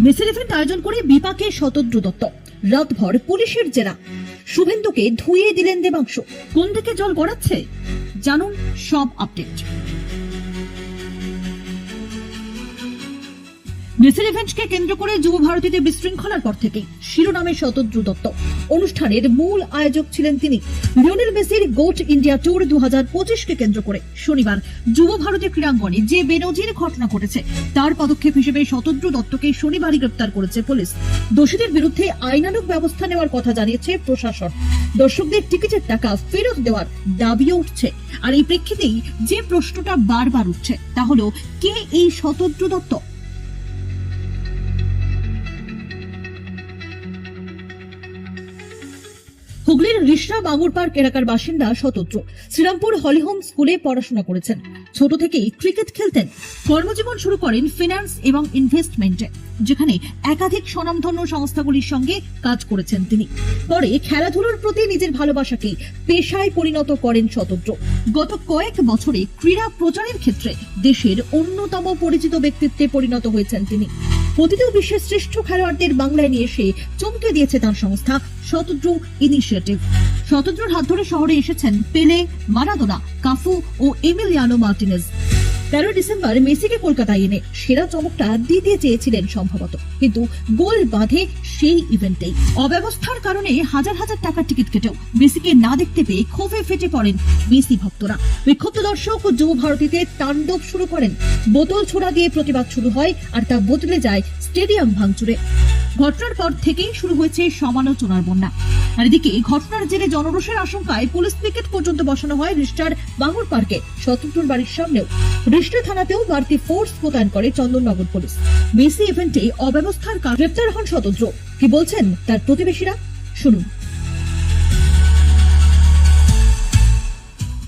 মেসের ইভেন্ট আয়োজন করে বিপাকে শতদ্রু দত্ত। রাতভর পুলিশের জেরা। শুভেন্দুকে ধুয়ে দিলেন দেবাংশ। কোন দিকে জল গড়াচ্ছে? জানুন সব আপডেট। মেসের ইভেন্টকে কেন্দ্র করে যুব ভারতীতে বিশৃঙ্খলার পর থেকে শিরোনামে শতদ্রু দত্ত অনুষ্ঠানের মূল আয়োজক ছিলেন তিনি। লিওনেল মেসির গোট ইন্ডিয়া ট্যুর দু হাজার পঁচিশকে কেন্দ্র করে শনিবার যুব ভারতী ক্রীড়াঙ্গনে যে বেনজির ঘটনা ঘটেছে, তার পদক্ষেপ হিসেবে শতদ্রু দত্তকে শনিবারই গ্রেপ্তার করেছে পুলিশ। দোষীদের বিরুদ্ধে আইনানুগ ব্যবস্থা নেওয়ার কথা জানিয়েছে প্রশাসন। দর্শকদের টিকিটের টাকা ফেরত দেওয়ার দাবিও উঠছে। আর এই প্রেক্ষিতেই যে প্রশ্নটা বারবার উঠছে, তা হলো, কে এই শতদ্রু দত্ত? হুগলির রিষড়া বাঙুর পার্ক এলাকার বাসিন্দা শতদ্র শ্রীরামপুর হলিহোম স্কুলে পড়াশোনা করেছেন। ছোট থেকেই ক্রিকেট খেলতেন। কর্মজীবন শুরু করেন ফিনান্স এবং ইনভেস্টমেন্টে যেখানে একাধিক স্বনামধন্য সংস্থাগুলির সঙ্গে কাজ করেছেন তিনি। পরে খেলাধুলার প্রতি নিজের ভালোবাসাকে পেশায় পরিণত করেন শতদ্র গত কয়েক বছরে ক্রীড়া প্রচারের ক্ষেত্রে দেশের অন্যতম পরিচিত ব্যক্তিত্বে পরিণত হয়েছেন তিনি। প্রতিটি বিশ্বের শ্রেষ্ঠ খেলোয়াড়দের বাংলায় নিয়ে এসে চমকে দিয়েছে তার সংস্থা শতদ্রু ইনিশিয়েটিভ। শতদ্রুর হাত ধরে শহরে এসেছেন পেলে, মারাদোনা, কাফু ও এমিলিয়ানো মার্টিনেজ। তেরো ডিসেম্বর মেসিকে কলকাতায় এনে সেরা চমকটা দিতে চেয়েছিলেন সম্ভবত। কিন্তু গোল বাঁধে সেই ইভেন্টেই। অব্যবস্থার কারণে হাজার হাজার টাকার টিকিট কেটেও মেসিকে না দেখতে পেয়ে ক্ষোভে ফেটে পড়েন মেসি ভক্তরা। বিক্ষুব্ধ দর্শক ও যুব ভারতীতে তাণ্ডব শুরু করেন। বোতল ছোড়া দিয়ে প্রতিবাদ শুরু হয় আর তা বদলে যায় স্টেডিয়াম ভাঙচুরে। ঘটনার পর থেকেই শুরু হয়েছে সমালোচনার বন্যা। আর এদিকে ঘটনার জেরে জনরোষের আশঙ্কায় পুলিশ পিকেট পর্যন্ত বসানো হয় রিস্টার বাঙুর পার্কে। শতটুর বাড়ির সামনেও রিস্টার থানাতেও বাড়তি ফোর্স মোতায়েন করে চন্দননগর পুলিশ। মেসি ইভেন্টে অব্যবস্থার গ্রেপ্তার হন স্বতন্ত্র। কি বলছেন তার প্রতিবেশীরা? শুনুন।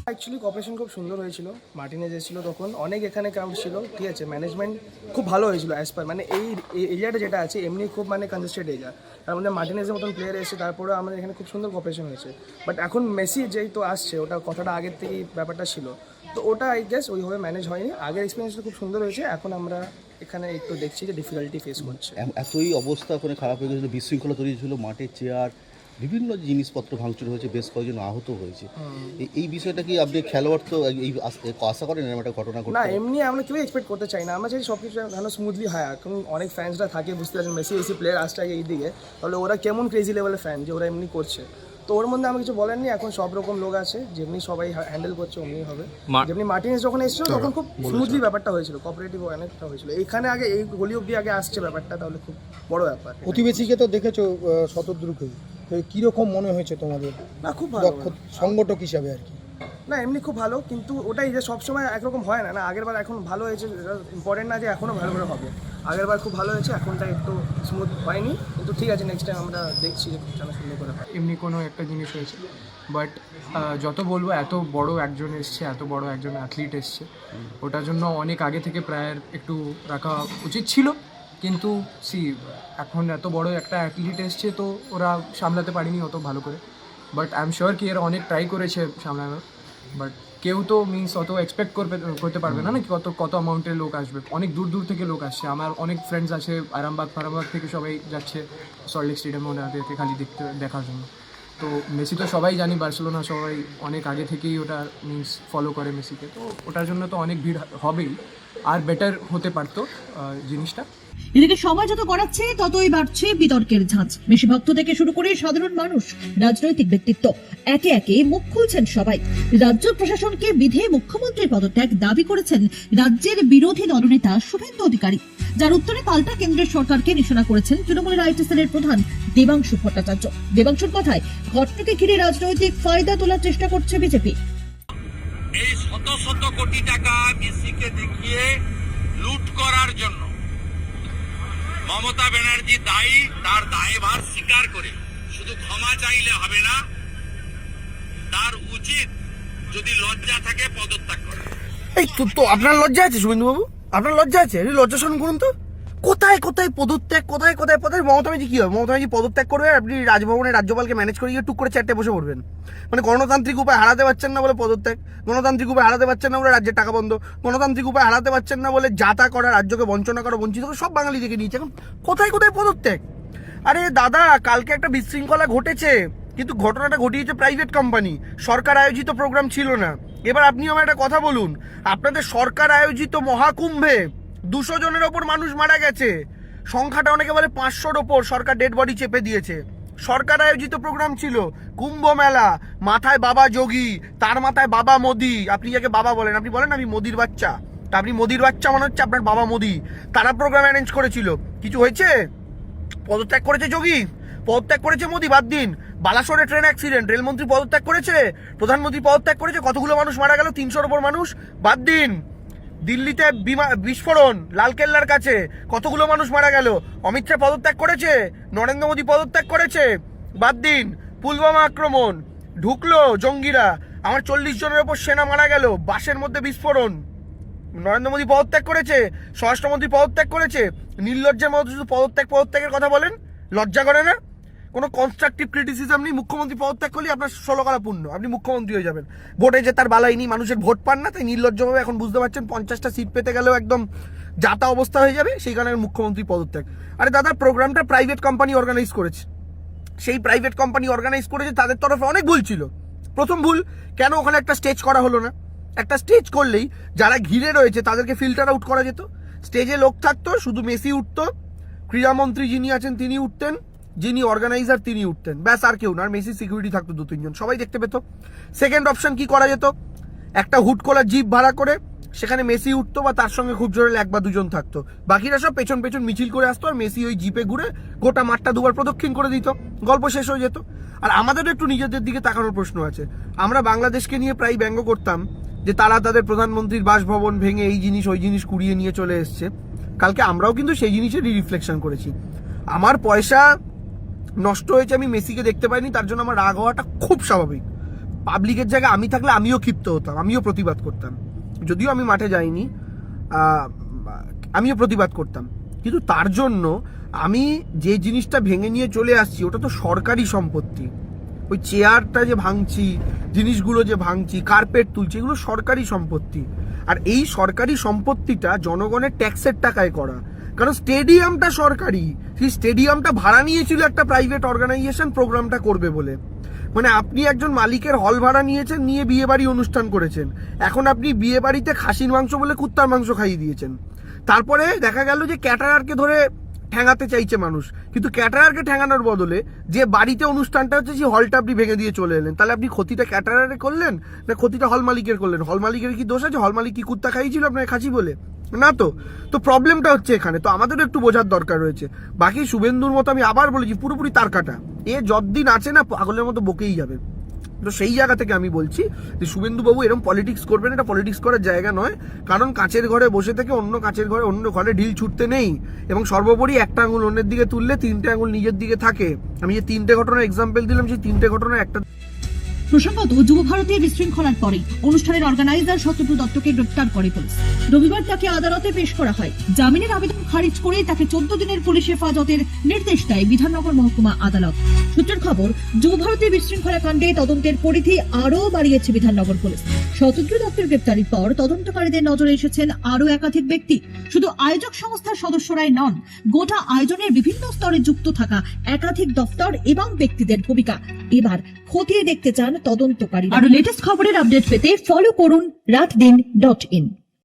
অ্যাকচুয়ালি কপারেশন খুব সুন্দর হয়েছিল। মার্টিনেজ এসেছিল তখন। অনেক এখানে ক্রাউড ছিল। ঠিক আছে ম্যানেজমেন্ট খুব ভালো হয়েছিল অ্যাজ পার মানে এই এরিয়াটা যেটা আছে, এমনি খুব মানে কনজেস্টেড এরিয়া তার মধ্যে মার্টিনেজের মতন প্লেয়ার এসেছে। তারপরে আমাদের এখানে খুব সুন্দর কপারেশন হয়েছে। বাট এখন মেসি যেই তো আসছে, ওটা কথাটা আগের থেকেই ব্যাপারটা ছিল। তো ওটা আই গেস ওইভাবে ম্যানেজ হয়নি। আগের এক্সপিরিয়েন্সটা খুব সুন্দর হয়েছে। এখন আমরা এখানে একটু দেখছি যে ডিফিকাল্টি ফেস করছে। এতই অবস্থা, ওখানে খারাপ হয়ে গেছিল। বিশৃঙ্খলা তৈরি হয়েছিল মাঠে চেয়ার বিভিন্ন জিনিসপত্র ভাঙচুর হয়েছে বেশ কয়েকজন আহত হয়েছে। এই- বিষয়টা কি আপনি খেলোয়াড় তো এই আশা করেন এরকম একটা ঘটনা না এমনি আমরা কেউ এক্সপেক্ট করতে চাই না। আমরা চাই সব কিছু যেন স্মুথলি হয়। এখন অনেক ফ্যান্সরা থাকে বুঝতে পারছেন মেসি এসি প্লেয়ার আসছে আগে এই দিকে তাহলে ওরা কেমন ক্রেজি লেভেলের ফ্যান যে ওরা এমনি করছে? তো ওর মধ্যে আমি কিছু বলেননি? এখন সব রকম লোক আছে যেমনি সবাই হ্যান্ডেল করছে অমনি হবে। যেমনি মার্টিনেস যখন এসেছিল তখন খুব স্মুথলি ব্যাপারটা হয়েছিল কোঅপারেটিভ অনেকটা হয়েছিল। এখানে আগে এই গলি অব্দি আগে আসছে ব্যাপারটা তাহলে খুব বড় ব্যাপার। প্রতিবেশীকে তো দেখেছ তো কীরকম মনে হয়েছে তোমাদের? না খুব ভালো সংগঠক হিসাবে আর কি। না এমনি খুব ভালো কিন্তু ওটাই যে সবসময় একরকম হয় না না আগের বার এখন ভালো হয়েছে ইম্পর্টেন্ট না যে এখনও ভালো করে হবে। আগের বার খুব ভালো হয়েছে এখনটা একটু স্মুথ হয়নি কিন্তু ঠিক আছে নেক্সট টাইম আমরা দেখছি যে যেন সুন্দর করে হয়। এমনি কোনো একটা জিনিস হয়েছে বাট যত বলব এত বড় একজন এসছে এত বড় একজন অ্যাথলিট এসছে ওটার জন্য অনেক আগে থেকে প্রায় একটু রাখা উচিত ছিল। কিন্তু সি এখন এত বড় একটা অ্যাথলিট এসছে তো ওরা সামলাতে পারেনি অত ভালো করে। বাট আই এম শিওর কি এরা অনেক ট্রাই করেছে সামলানোর। বাট কেউ তো মিনস অত এক্সপেক্ট করবে করতে পারবে না না কত কত অ্যামাউন্টের লোক আসবে। অনেক দূর দূর থেকে লোক আসছে। আমার অনেক ফ্রেন্ডস আছে আরামবাগ ফারামবাগ থেকে সবাই যাচ্ছে সল্টলেক স্টেডিয়ামে ওনাদেরকে খালি দেখতে দেখার জন্য। তো মেসি তো সবাই জানি বার্সেলোনা সবাই অনেক আগে থেকেই ওটা মিনস ফলো করে মেসিকে তো ওটার জন্য তো অনেক ভিড় হবেই। আর বেটার হতে পারতো জিনিসটা। এদিকে সময় যত করাচ্ছে ততই বাড়ছে বিতর্কের ঝাঁজ। বেশি ভক্ত থেকে শুরু করে সাধারণ মানুষ, রাজনৈতিক ব্যক্তিত্ব, একে একে মুখ খুলছেন সবাই। রাজ্য প্রশাসনকে বিধে মুখ্যমন্ত্রীর পদত্যাগ দাবি করেছেন রাজ্যের বিরোধী দলনেতা শুভেন্দু অধিকারী। যার উত্তরে পাল্টা কেন্দ্রের সরকারকে নিশানা করেছেন তৃণমূলের আইটি সেলের প্রধান দেবাংশু ভট্টাচার্য। দেবাংশুর কথায়, ঘটনাকে ঘিরে রাজনৈতিক ফায়দা তোলার চেষ্টা করছে বিজেপি। এই শত শত কোটি টাকা মেসিকে দেখিয়ে লুট করার জন্য মমতা ব্যানার্জি দায়ী, তার দায়ভার স্বীকার করে। শুধু ক্ষমা চাইলে হবে না, তার উচিত যদি লজ্জা থাকে, পদত্যাগ করা। এই তো আপনার লজ্জা আছে শুভেন্দুবাবু আপনার লজ্জা আছে? লজ্জা শোন করুন তো। কোথায় কোথায় পদত্যাগ, কোথায় কোথায় কোথায় মমতা ব্যানার্জি কি হবে? মমতা পদত্যাগ করবে আপনি রাজভবনে রাজ্যপালকে ম্যানেজ করে গিয়ে টুক করে চারটে বসে পড়বেন। মানে গণতান্ত্রিক উপায় হারাতে পারছেন না বলে পদত্যাগ, গণতান্ত্রিক উপায় হারাতে পারছেন না বলে রাজ্যের টাকা বন্ধ, গণতান্ত্রিক উপায় হারাতে পারছেন না বলে যাতা করা, রাজ্যকে বঞ্চনা করা, বঞ্চিত করে, সব বাঙালি থেকে নিয়েছে। এখন কোথায় কোথায় পদত্যাগ? আরে দাদা, কালকে একটা বিশৃঙ্খলা ঘটেছে, কিন্তু ঘটনাটা ঘটিয়েছে প্রাইভেট কোম্পানি সরকার আয়োজিত প্রোগ্রাম ছিল না। এবার আপনি আমার একটা কথা বলুন, আপনাদের সরকার আয়োজিত মহাকুম্ভে দুশো জনের ওপর মানুষ মারা গেছে। সংখ্যাটা অনেকে বলে পাঁচশোর ওপর, সরকার ডেড বডি চেপে দিয়েছে। সরকার আয়োজিত প্রোগ্রাম ছিল কুম্ভ মেলা, মাথায় বাবা যোগী, তার মাথায় বাবা মোদি। আপনি যাকে বাবা বলেন, আপনি বলেন আমি মোদির বাচ্চা। তা আপনি মোদির বাচ্চা মনে হচ্ছে আপনার বাবা মোদি। তারা প্রোগ্রাম অ্যারেঞ্জ করেছিল। কিছু হয়েছে? পদত্যাগ করেছে যোগী, পদত্যাগ করেছে মোদি, বাদ দিন। বালাসোরে ট্রেন অ্যাক্সিডেন্ট রেলমন্ত্রী পদত্যাগ করেছে, প্রধানমন্ত্রী পদত্যাগ করেছে, কতগুলো মানুষ মারা গেল? তিনশোর ওপর মানুষ, বাদ দিন। দিল্লিতে বিমা- বিস্ফোরণ, লালকেল্লার কাছে। কতগুলো মানুষ মারা গেল? অমিত শাহ পদত্যাগ করেছে? নরেন্দ্র মোদী পদত্যাগ করেছে? বাদ দিন, পুলওয়ামা আক্রমণ। ঢুকলো জঙ্গিরা। আমার চল্লিশ জনের ওপর সেনা মারা গেল। বাসের মধ্যে বিস্ফোরণ। নরেন্দ্র মোদী পদত্যাগ করেছে? স্বরাষ্ট্রমন্ত্রী পদত্যাগ করেছে? নির্লজ্জের মতো শুধু পদত্যাগ, পদত্যাগের কথা বলেন? লজ্জা করে না? কোনো কনস্ট্রাকটিভ ক্রিটিসিজম নেই, মুখ্যমন্ত্রী পদত্যাগ করলে আপনার ষোলো করা পূর্ণ, আপনি মুখ্যমন্ত্রী হয়ে যাবেন। ভোটে যে তার বালাই নেই, মানুষের ভোট পান না, তাই নির্লজ্জভাবে এখন বুঝতে পারছেন পঞ্চাশটা সিট পেতে গেলেও একদম যাতা অবস্থা হয়ে যাবে, সেই কারণে মুখ্যমন্ত্রী পদত্যাগ। আরে দাদা প্রোগ্রামটা প্রাইভেট কোম্পানি অর্গানাইজ করেছে। সেই প্রাইভেট কোম্পানি অর্গানাইজ করেছে, তাদের তরফে অনেক ভুল ছিল। প্রথম ভুল, কেন ওখানে একটা স্টেজ করা হলো না? একটা স্টেজ করলেই যারা ঘিরে রয়েছে, তাদেরকে ফিল্টার আউট করা যেত। স্টেজে লোক থাকতো, শুধু মেসি উঠতো, ক্রীড়ামন্ত্রী যিনি আছেন তিনি উঠতেন। যিনি অর্গানাইজার তিনি উঠতেন। ব্যাস, আর কেউ না, আর মেসি সিকিউরিটি থাকতো দু, তিনজন। সবাই দেখতে পেত। সেকেন্ড অপশন কি করা যেত? একটা হুট খোলা জিপ ভাড়া করে, সেখানে মেসি উঠতো বা তার সঙ্গে খুব জোরে এক বা দুজন থাকতো। বাকিরা সব পেছন পেছন মিছিল করে আসতো, আর মেসি ওই জিপে ঘুরে গোটা মাঠটা দুবার প্রদক্ষিণ করে দিত। গল্প শেষ হয়ে যেত। আর আমাদেরও একটু নিজেদের দিকে তাকানোর প্রশ্ন আছে। আমরা বাংলাদেশকে নিয়ে প্রায় ব্যঙ্গ করতাম যে তারা তাদের প্রধানমন্ত্রীর বাসভবন ভেঙে এই জিনিস, ওই জিনিস কুড়িয়ে নিয়ে চলে এসছে। কালকে আমরাও কিন্তু সেই জিনিসেরই রিফ্লেকশন করেছি। আমার পয়সা নষ্ট হয়েছে, আমি মেসিকে দেখতে পাইনি, তার জন্য আমার রাগ হওয়াটা খুব স্বাভাবিক। পাবলিকের জায়গায় আমি থাকলে আমিও ক্ষিপ্ত হতাম, আমিও প্রতিবাদ করতাম। যদিও আমি মাঠে যাইনি আমিও প্রতিবাদ করতাম। কিন্তু তার জন্য আমি যে জিনিসটা ভেঙে নিয়ে চলে আসছি, ওটা তো সরকারি সম্পত্তি। ওই চেয়ারটা যে ভাঙছি, জিনিসগুলো যে ভাঙছি, কার্পেট তুলছি, এগুলো সরকারি সম্পত্তি। আর এই সরকারি সম্পত্তিটা জনগণের ট্যাক্সের টাকায় করা। কারণ স্টেডিয়ামটা সরকারি। সেই স্টেডিয়ামটা ভাড়া নিয়েছিল একটা প্রাইভেট অর্গানাইজেশন প্রোগ্রামটা করবে বলে। মানে আপনি একজন মালিকের হল ভাড়া নিয়েছেন, নিয়ে বিয়ে বাড়ি অনুষ্ঠান করেছেন। এখন আপনি বিয়ে বাড়িতে খাসির মাংস বলে কুত্তার মাংস খাইয়ে দিয়েছেন। তারপরে দেখা গেল যে ক্যাটারারকে ধরে ঠেঙাতে চাইছে মানুষ। কিন্তু ক্যাটারারকে ঠেঙানোর বদলে যে বাড়িতে অনুষ্ঠানটা হচ্ছে, সেই হলটা আপনি ভেঙে দিয়ে চলে এলেন। তাহলে আপনি ক্ষতিটা ক্যাটারারে করলেন, না ক্ষতিটা হল মালিকের করলেন? হল মালিকের কি দোষ আছে? হল মালিক কি কুত্তা খাইয়েছিল আপনার খাসি বলে? না তো? তো প্রবলেমটা হচ্ছে এখানে। তো আমাদেরও একটু বোঝার দরকার রয়েছে। বাকি শুভেন্দুর মতো আমি আবার বলেছি, পুরোপুরি তার কাটা। এ যতদিন আছে না, পাগলের মতো বকেই যাবে। তো সেই জায়গা থেকে আমি বলছি যে, শুভেন্দুবাবু এরকম পলিটিক্স করবেন, এটা পলিটিক্স করার জায়গা নয়। কারণ কাঁচের ঘরে বসে থেকে অন্য কাঁচের ঘরে, অন্য ঘরে ঢিল ছুটতে নেই। এবং সর্বোপরি একটা আঙুল অন্যের দিকে তুললে তিনটে আঙুল নিজের দিকে থাকে। আমি যে তিনটে ঘটনার এক্সাম্পল দিলাম, সেই তিনটে ঘটনার একটা প্রসঙ্গত যুব ভারতীর বিশৃঙ্খলার পরে অনুষ্ঠানের অর্গানাইজার সত্যব্রত দত্তকে গ্রেপ্তার করে পুলিশ। রবিবার তাকে আদালতে পেশ করা হয়। জামিনের আবেদন খারিজ করে তাকে চোদ্দ দিনের পুলিশ হেফাজতের নির্দেশ দেয় বিধাননগর মহকুমা আদালত। সূত্রের খবর, যুব ভারতীর বিশৃঙ্খলা কাণ্ডে তদন্তের পরিধি আরও বাড়িয়েছে বিধাননগর পুলিশ। শতদ্র দত্তের গ্রেপ্তারির পর তদন্তকারীদের নজরে এসেছেন আরও একাধিক ব্যক্তি। শুধু আয়োজক সংস্থার সদস্যরাই নন, গোটা আয়োজনের বিভিন্ন স্তরে যুক্ত থাকা একাধিক দফতর এবং ব্যক্তিদের ভূমিকা। এবার খতিয়ে দেখতে চান তদন্তকারী আরও লেটেস্ট খবরের আপডেট পেতে ফলো করুন রাত দিন ডট ইন